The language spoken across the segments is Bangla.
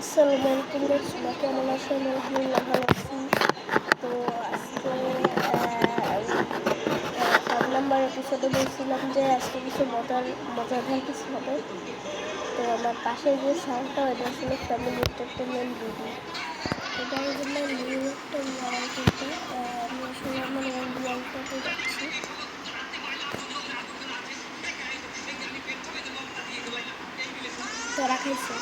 আসসালামু আলাইকুম রহমতুল্লাহ কেমন আছেন আলহামদুলিল্লাহ ভালো আছি। তো আজকে সাত নাম্বার এপিসোডে বলছিলাম যে আজকে কিছু মজার মজাদার কিছু হবে তো আমার পাশে যে সাউন্ডটা ওইটা আসলে ফ্যামিলি এন্টারটেনমেন্ট দিদি এটা জন্য নিউ একটা কিন্তু আমি আসলে আমার ওয়ালটাতে যাচ্ছি। তো রাখাইছে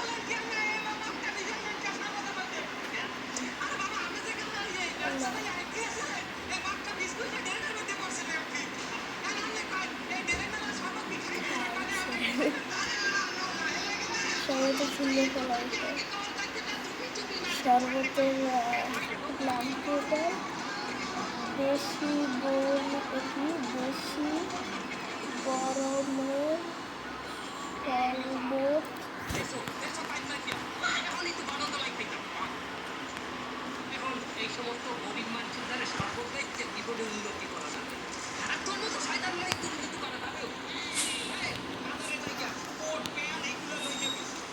শরবত সুন্দর করা শরবতের নামটি এটা বেশি বই কি? বেশি গরমের শরবত। এই সমস্ত গরিব মানুষের দ্বারা সর্বদাই বিপদে উন্নতি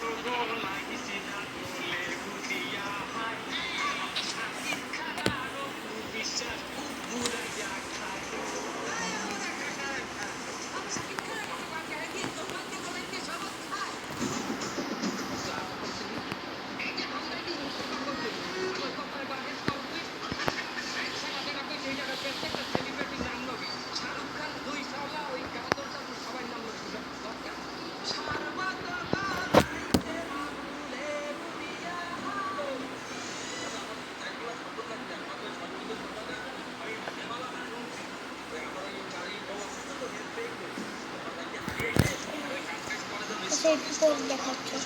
Santo Gorma. sevgisiyle kaçıyor.